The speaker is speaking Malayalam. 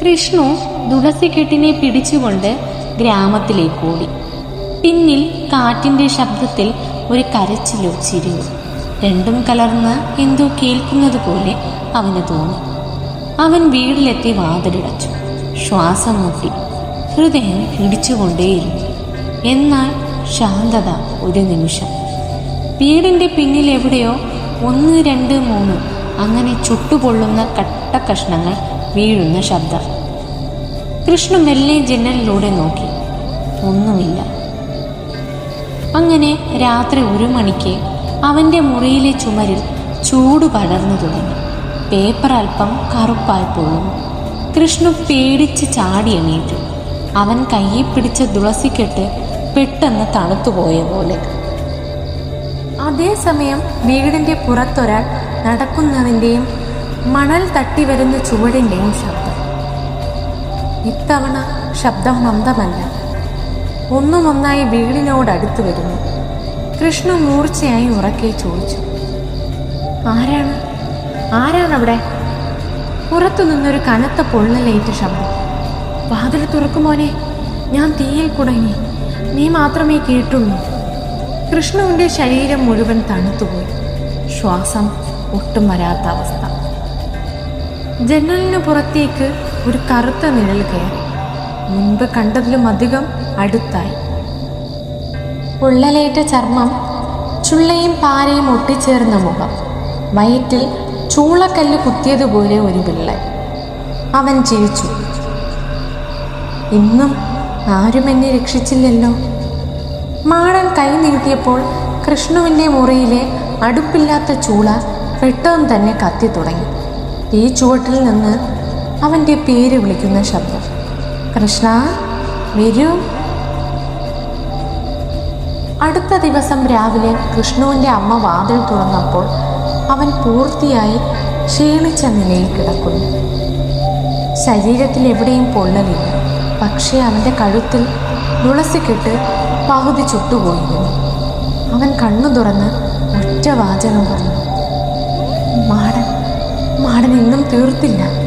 കൃഷ്ണു തുളസിക്കെട്ടിനെ പിടിച്ചുകൊണ്ട് ഗ്രാമത്തിലേക്ക് ഓടി പിന്നിൽ കാറ്റിന്റെ ശബ്ദത്തിൽ ഒരു കരച്ചിലോ ചിരിയോ. രണ്ടും കലർന്ന് എന്തോ കേൾക്കുന്നത് പോലെ അവന് തോന്നി. അവൻ വീട്ടിലെത്തി വാതിലടച്ചു. ശ്വാസം മുട്ടി ഹൃദയം പിടിച്ചുകൊണ്ടേയിരുന്നു എന്നാൽ ശാന്തത ഒരു നിമിഷം. വീടിന്റെ പിന്നിൽ എവിടെയോ ഒന്ന് രണ്ട് മൂന്ന് അങ്ങനെ ചുട്ടുപൊള്ളുന്ന കട്ട കഷ്ണങ്ങൾ വീഴുന്ന ശബ്ദം. കൃഷ്ണ മെല്ലെ ജനലിലൂടെ നോക്കി. ഒന്നുമില്ല. അങ്ങനെ രാത്രി ഒരു മണിക്ക് അവന്റെ മുറിയിലെ ചുമരിൽ ചൂട് പടർന്നു തുടങ്ങി. പേപ്പർ അല്പം കറുപ്പായി പോകുന്നു കൃഷ്ണ പേടിച്ച് ചാടി എണീറ്റു. അവൻ കയ്യിൽ പിടിച്ച തുളസിക്കെട്ട് പെട്ടെന്ന് തണുത്തുപോയ പോലെ. അതേസമയം വീടിന്റെ പുറത്തൊരാൾ നടക്കുന്നതിന്റെയും മണൽ തട്ടി വരുന്ന ചുവടിന്റെയും ശബ്ദം. ഇത്തവണ ശബ്ദം മന്ദമല്ല. ഒന്നും ഒന്നായി വീടിനോടടുത്ത് വരുന്നു. കൃഷ്ണ മൂർച്ചയായി ഉറക്കെ ചോദിച്ചു. ആരാണ്? ആരാണ് അവിടെ പുറത്തു നിന്നൊരു കനത്ത പൊള്ളലേറ്റ ശബ്ദം. വാതിൽ തുറക്കുമോനെ ഞാൻ തീയിൽ കുടങ്ങി. നീ മാത്രമേ കേട്ടുള്ളൂ. കൃഷ്ണുവിന്റെ ശരീരം മുഴുവൻ തണുത്തുപോയി. ശ്വാസം ഒട്ടും വരാത്ത അവസ്ഥ. ജനലിന് പുറത്തേക്ക് ഒരു കറുത്ത നിഴൽ കയറി. മുൻപ് കണ്ടതിലും അധികം അടുത്തായി. പൊള്ളലേറ്റ ചർമ്മം ചുള്ളയും പാരയും ഒട്ടിച്ചേർന്ന മുഖം വയറ്റിൽ ചൂളക്കല്ല് കുത്തിയതുപോലെ ഒരു വിള്ളൽ. അവൻ ചിരിച്ചു. ഇന്നും ആരും എന്നെ രക്ഷിച്ചില്ലല്ലോ? മാടൻ കൈ നീട്ടിയപ്പോൾ കൃഷ്ണുവിന്റെ മുറിയിലെ അടുപ്പില്ലാത്ത ചൂള പെട്ടെന്ന് തന്നെ കത്തി തുടങ്ങി. ഈ ചുവട്ടിൽ നിന്ന് അവന്റെ പേര് വിളിക്കുന്ന ശബ്ദം. കൃഷ്ണ വരൂ. അടുത്ത ദിവസം രാവിലെ കൃഷ്ണുവിന്റെ അമ്മ വാതിൽ തുറന്നപ്പോൾ അവൻ പൂർത്തിയായി ക്ഷീണിച്ച നിലയിൽ കിടക്കുന്നു. ശരീരത്തിൽ എവിടെയും പൊള്ളലില്ല. പക്ഷേ അവന്റെ കഴുത്തിൽ തുളസിക്കെട്ട് പകുതി ചുട്ടുപോയിരുന്നു. അവൻ കണ്ണു തുറന്ന് ഒറ്റ വാചകം പറഞ്ഞു. തീർത്തില്ല.